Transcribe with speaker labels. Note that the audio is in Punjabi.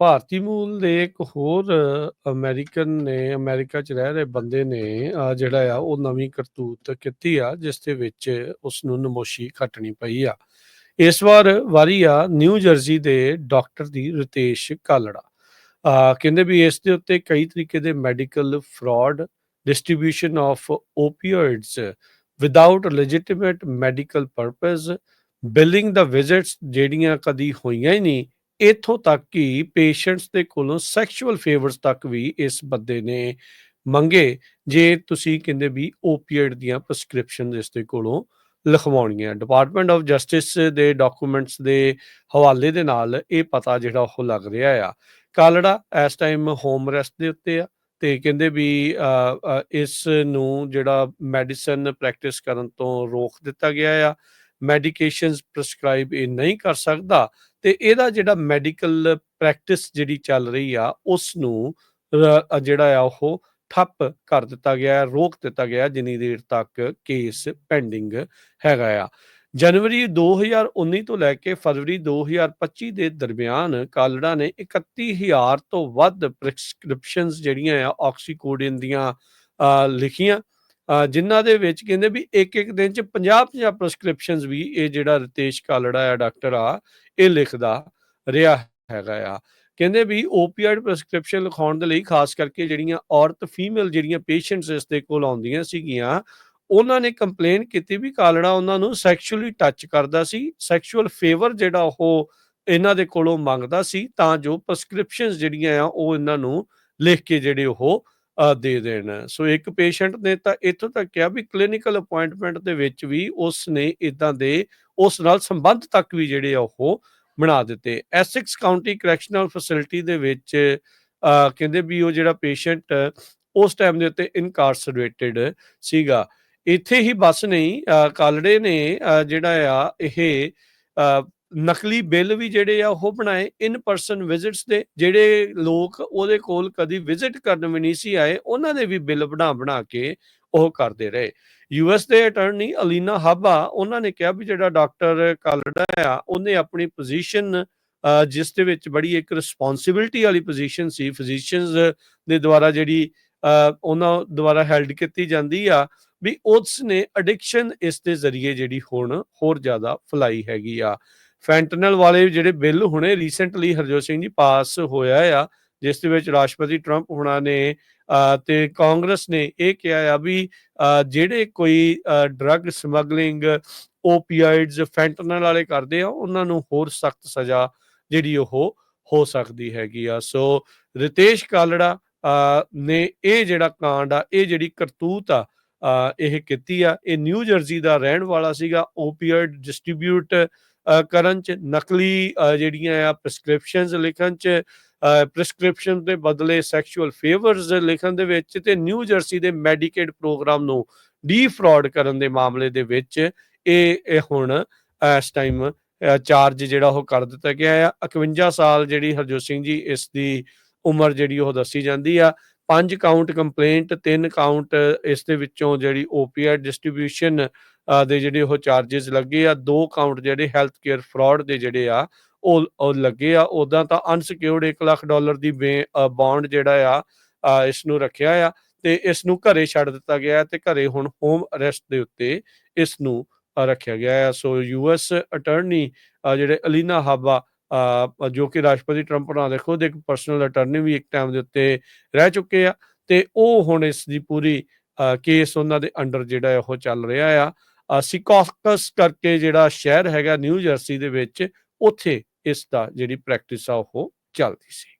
Speaker 1: ਭਾਰਤੀ ਮੂਲ ਦੇ ਇੱਕ ਹੋਰ ਅਮਰੀਕਨ ਨੇ, ਅਮਰੀਕਾ 'ਚ ਰਹਿ ਰਹੇ ਬੰਦੇ ਨੇ ਜਿਹੜਾ ਆ, ਉਹ ਨਵੀਂ ਕਰਤੂਤ ਕੀਤੀ ਆ, ਜਿਸ ਦੇ ਵਿੱਚ ਉਸ ਨੂੰ ਨਮੋਸ਼ੀ ਖੱਟਣੀ ਪਈ ਆ। ਇਸ ਵਾਰ ਵਾਰੀ ਆ, ਨਿਊ ਜਰਸੀ ਦੇ ਡਾਕਟਰ ਦੀ ਰਤੇਸ਼ ਕਾਲੜਾ। ਕਹਿੰਦੇ ਵੀ ਇਸ ਦੇ ਉੱਤੇ ਕਈ ਤਰੀਕੇ ਦੇ medical fraud, distribution of opioids without legitimate medical purpose, billing the visits ਜਿਹੜੀਆਂ ਕਦੀ ਹੋਈਆਂ ਹੀ ਨਹੀਂ ਇੱਥੋਂ ਤੱਕ ਕਿ ਪੇਸ਼ੈਂਟਸ ਦੇ ਕੋਲੋਂ ਸੈਕਸ਼ੂਅਲ ਫੇਵਰਸ ਤੱਕ ਵੀ ਇਸ ਬੰਦੇ ਨੇ ਮੰਗੇ, ਜੇ ਤੁਸੀਂ ਕਹਿੰਦੇ ਵੀ ਓਪੀਆਈਡ ਦੀਆਂ ਪ੍ਰਸਕ੍ਰਿਪਸ਼ਨ ਇਸ ਦੇ ਕੋਲੋਂ ਲਿਖਵਾਉਣੀਆਂ। ਡਿਪਾਰਟਮੈਂਟ ਆਫ ਜਸਟਿਸ ਦੇ ਡਾਕੂਮੈਂਟਸ ਦੇ ਹਵਾਲੇ ਦੇ ਨਾਲ ਇਹ ਪਤਾ ਜਿਹੜਾ ਉਹ ਲੱਗ ਰਿਹਾ ਆ। ਕਾਲੜਾ ਇਸ ਟਾਈਮ ਹੋਮ ਰੈਸਟ ਦੇ ਉੱਤੇ ਆ ਤੇ ਕਹਿੰਦੇ ਵੀ ਇਸ ਨੂੰ ਜਿਹੜਾ ਮੈਡੀਸਨ ਪ੍ਰੈਕਟਿਸ ਕਰਨ ਤੋਂ ਰੋਕ ਦਿੱਤਾ ਗਿਆ ਆ। ਮੈਡੀਕੇਸ਼ਨਸ ਪ੍ਰਸਕ੍ਰਾਈਬ ਇਹ ਨਹੀਂ ਕਰ ਸਕਦਾ, ਤੇ ਇਹਦਾ ਜਿਹੜਾ ਮੈਡੀਕਲ ਪ੍ਰੈਕਟਿਸ ਜਿਹੜੀ ਚੱਲ ਰਹੀ ਆ ਉਸ ਨੂੰ ਜਿਹੜਾ ਆ ਉਹ ਠੱਪ ਕਰ ਦਿੱਤਾ ਗਿਆ, ਰੋਕ ਦਿੱਤਾ ਗਿਆ, ਜਿੰਨੀ ਦੇਰ ਤੱਕ ਕੇਸ ਪੈਂਡਿੰਗ ਹੈਗਾ ਆ। ਜਨਵਰੀ 2019 ਤੋਂ ਲੈ ਕੇ ਫਰਵਰੀ 2025 ਦੇ ਦਰਮਿਆਨ ਕਾਲੜਾ ਨੇ 31000 ਤੋਂ ਵੱਧ ਪ੍ਰੈਸਕ੍ਰਿਪਸ਼ਨਸ ਜਿਹੜੀਆਂ ਆ ਆਕਸੀਕੋਡਿਨ ਦੀਆਂ ਲਿਖੀਆਂ। ਜਿਨ੍ਹਾਂ ਦੇ ਵਿੱਚ ਕਹਿੰਦੇ ਵੀ ਇੱਕ ਇੱਕ ਦਿਨ ਚ 50 50 ਪ੍ਰਸਕ੍ਰਿਪਸ਼ਨਸ ਵੀ ਇਹ ਜਿਹੜਾ ਰਤੇਸ਼ ਕਾਲੜਾ ਆ, ਡਾਕਟਰ ਆ, ਇਹ ਲਿਖਦਾ ਰਿਹਾ ਹੈਗਾ ਆ। ਕਹਿੰਦੇ ਵੀ ਓਪੀਆਈਡ ਪ੍ਰਸਕ੍ਰਿਪਸ਼ਨ ਲਿਖਾਉਣ ਦੇ ਲਈ ਖਾਸ ਕਰਕੇ ਜਿਹੜੀਆਂ ਔਰਤ ਫੀਮੇਲ ਜਿਹੜੀਆਂ ਪੇਸ਼ੈਂਟਸ ਇਸ ਦੇ ਕੋਲ ਆਉਂਦੀਆਂ ਸੀਗੀਆਂ, ਉਹਨਾਂ ਨੇ ਕੰਪਲੇਨ ਕੀਤੀ ਵੀ ਕਾਲੜਾ ਉਹਨਾਂ ਨੂੰ ਸੈਕਸ਼ੂਅਲੀ ਟੱਚ ਕਰਦਾ ਸੀ ਸੈਕਸ਼ੂਅਲ ਫੇਵਰ ਜਿਹੜਾ ਉਹ ਇਹਨਾਂ ਦੇ ਕੋਲੋਂ ਮੰਗਦਾ ਸੀ ਤਾਂ ਜੋ ਪ੍ਰੈਸਕ੍ਰਿਪਸ਼ਨਸ ਜਿਹੜੀਆਂ ਆ ਉਹ ਇਹਨਾਂ ਨੂੰ ਲਿਖ ਕੇ ਜਿਹੜੇ ਉਹ ਦੇ ਦੇਣ। ਸੋ ਇੱਕ ਪੇਸ਼ੈਂਟ ਨੇ ਤਾਂ ਇੱਥੋਂ ਤੱਕ ਕਿਹਾ ਵੀ ਕਲੀਨਿਕਲ ਅਪਾਇੰਟਮੈਂਟ ਦੇ ਵਿੱਚ ਵੀ ਉਸ ਨੇ ਇਦਾਂ ਦੇ ਉਸ ਨਾਲ ਸੰਬੰਧ ਤੱਕ ਵੀ ਜਿਹੜੇ ਆ ਉਹ ਬਣਾ ਦਿੱਤੇ। ਐਸਿਕਸ ਕਾਉਂਟੀ ਕਰੈਕਸ਼ਨਲ ਫੈਸਿਲਿਟੀ ਦੇ ਵਿੱਚ ਕਹਿੰਦੇ ਵੀ ਉਹ ਜਿਹੜਾ ਪੇਸ਼ੈਂਟ ਉਸ ਟਾਈਮ ਦੇ ਉੱਤੇ ਇਨਕਾਰਸਰੇਟਡ ਸੀਗਾ। ਇੱਥੇ ਹੀ ਬਸ ਨਹੀਂ ਕਾਲੜੇ ਨੇ ਜਿਹੜਾ ਆ ਇਹ ਨਕਲੀ ਬਿੱਲ ਵੀ ਜਿਹੜੇ ਆ ਉਹ ਬਣਾਏ ਇਨ ਪਰਸਨ ਵਿਜ਼ਿਟਸ ਦੇ ਜਿਹੜੇ ਲੋਕ ਉਹਦੇ ਕੋਲ ਕਦੀ ਵਿਜ਼ਿਟ ਕਰਨ ਵੀ ਨਹੀਂ ਸੀ ਆਏ ਉਹਨਾਂ ਦੇ ਵੀ ਬਿੱਲ ਬਣਾ ਬਣਾ ਕੇ ਉਹ ਕਰਦੇ ਰਹੇ। ਯੂਐਸ ਦੇ ਅਟਾਰਨੀ ਅਲੀਨਾ ਹਾਬਾ ਉਹਨਾਂ ਨੇ ਕਿਹਾ ਵੀ ਜਿਹੜਾ ਡਾਕਟਰ ਕਾਲੜਾ ਆ ਉਹਨੇ ਆਪਣੀ ਪੋਜੀਸ਼ਨ ਜਿਸ ਦੇ ਵਿੱਚ ਬੜੀ ਇੱਕ ਰਿਸਪੌਂਸਿਬਿਲਟੀ ਵਾਲੀ ਪੋਜੀਸ਼ਨ ਸੀ ਫਿਜ਼ੀਸ਼ੀਅਨਸ ਦੇ ਦੁਆਰਾ ਜਿਹੜੀ ਅ, ਉਹਨਾਂ ਦੁਆਰਾ ਹੈਲਡ ਕੀਤੀ ਜਾਂਦੀ ਆ ਵੀ ਉਸ ਨੇ ਐਡਿਕਸ਼ਨ ਇਸ ਦੇ ਜ਼ਰੀਏ ਜਿਹੜੀ ਹੁਣ ਹੋਰ ਜ਼ਿਆਦਾ ਫਲਾਈ ਹੈਗੀ ਆ। ਫੈਂਟਨਲ ਵਾਲੇ ਜਿਹੜੇ ਬਿੱਲ ਹੁਣੇ ਰੀਸੈਂਟਲੀ ਹਰਜੋਤ ਸਿੰਘ ਜੀ ਪਾਸ ਹੋਇਆ ਆ, ਜਿਸ ਦੇ ਵਿੱਚ ਰਾਸ਼ਟਰਪਤੀ ਟਰੰਪ ਹੁਣਾਂ ਨੇ ਤੇ ਕਾਂਗਰਸ ਨੇ ਇਹ ਕਿਹਾ ਆ ਵੀ ਜਿਹੜੇ ਕੋਈ ਡਰੱਗ ਸਮਗਲਿੰਗ ਓਪੀਆਇਡਸ ਫੈਂਟਨਲ ਵਾਲੇ ਕਰਦੇ ਆ, ਉਹਨਾਂ ਨੂੰ ਹੋਰ ਸਖਤ ਸਜ਼ਾ ਜਿਹੜੀ ਉਹ ਹੋ ਸਕਦੀ ਹੈਗੀ ਆ। ਸੋ ਰਿਤੇਸ਼ ਕਾਲੜਾ ਨੇ ਇਹ ਜਿਹੜਾ ਕਾਂਡ ਆ, ਇਹ ਜਿਹੜੀ ਕਰਤੂਤ ਆ ਇਹ ਕੀਤੀ ਆ, ਇਹ ਨਿਊ ਜਰਸੀ ਦਾ ਰਹਿਣ ਵਾਲਾ ਸੀਗਾ ਓਪੀਆਇਡ ਡਿਸਟ੍ਰੀਬਿਊਟ ਕਰਨ ਚ ਨਕਲੀ ਜਿਹੜੀਆਂ ਆ ਪ੍ਰੈਸਕ੍ਰਿਪਸ਼ਨਸ ਲਿਖਣ ਚ ਪ੍ਰੈਸਕ੍ਰਿਪਸ਼ਨ ਦੇ ਬਦਲੇ ਸੈਕਸ਼ੂਅਲ ਫੇਵਰਸ ਲਿਖਣ ਦੇ ਵਿੱਚ ਤੇ ਨਿਊ ਜਰਸੀ ਦੇ ਮੈਡੀਕੇਡ ਪ੍ਰੋਗਰਾਮ ਨੂੰ ਡੀਫਰਾਡ ਕਰਨ ਦੇ ਮਾਮਲੇ ਦੇ ਵਿੱਚ ਇਹ ਇਹ ਹੁਣ ਇਸ ਟਾਈਮ ਚਾਰਜ ਜਿਹੜਾ ਉਹ ਕਰ ਦਿੱਤਾ ਗਿਆ ਆ। 51 ਸਾਲ ਜਿਹੜੀ ਹਰਜੋਤ ਸਿੰਘ ਜੀ ਇਸ ਦੀ ਉਮਰ ਜਿਹੜੀ ਉਹ ਦੱਸੀ ਜਾਂਦੀ ਆ। ਪੰਜ ਕਾਊਂਟ ਕੰਪਲੇਂਟ ਤਿੰਨ ਕਾਊਂਟ ਇਸ ਦੇ ਵਿੱਚੋਂ ਜਿਹੜੀ ਓਪੀਆਈਡ ਡਿਸਟ੍ਰੀਬਿਊਸ਼ਨ ਦੇ ਜਿਹੜੇ ਉਹ ਚਾਰजेस ਲੱਗੇ ਆ ਦੋ ਕਾਊਂਟ ਜਿਹੜੇ ਹੈਲਥ ਕੇਅਰ ਫਰਾਡ ਦੇ ਜਿਹੜੇ ਆ ਉਹ ਲੱਗੇ ਆ ਉਦਾਂ ਤਾਂ ਅਨਸਿਕਿਉਰਡ 1 ਲੱਖ ਡਾਲਰ ਦੀ ਬੌਂਡ ਜਿਹੜਾ ਆ ਅ, ਇਸ ਨੂੰ ਰੱਖਿਆ ਆ ਤੇ ਇਸ ਨੂੰ ਘਰੇ ਛੱਡ ਦਿੱਤਾ ਗਿਆ ਹੈ ਤੇ ਘਰੇ ਹੁਣ ਹੋਮ ਅਰੈਸਟ ਦੇ ਉੱਤੇ ਇਸ ਨੂੰ ਰੱਖਿਆ ਗਿਆ ਹੈ ਸੋ ਯੂਐਸ ਅਟਾਰਨੀ ਜਿਹੜੇ ਅਲੀਨਾ ਹਾਬਾ ਜੋ ਕਿ ਰਾਸ਼ਟਰਪਤੀ ਟਰੰਪ ਨਾਲ ਦੇ ਖੁਦ ਇੱਕ ਪਰਸਨਲ ਅਟਾਰਨੀ ਵੀ ਇੱਕ ਟਾਈਮ ਦੇ ਉੱਤੇ ਰਹਿ ਚੁੱਕੇ ਆ ਤੇ ਉਹ ਹੁਣ ਇਸ ਦੀ ਪੂਰੀ ਕੇਸ ਉਹਨਾਂ ਦੇ ਅੰਡਰ ਜਿਹੜਾ ਹੈ ਉਹ ਚੱਲ ਰਿਹਾ ਆ। ਸਿਕੋਕਸ ਕਰਕੇ ਜਿਹੜਾ ਸ਼ਹਿਰ ਹੈਗਾ ਨਿਊ ਜਰਸੀ ਦੇ ਵਿੱਚ, ਉੱਥੇ ਇਸ ਦਾ ਜਿਹੜੀ ਪ੍ਰੈਕਟਿਸ ਆ ਉਹ ਚੱਲਦੀ ਸੀ।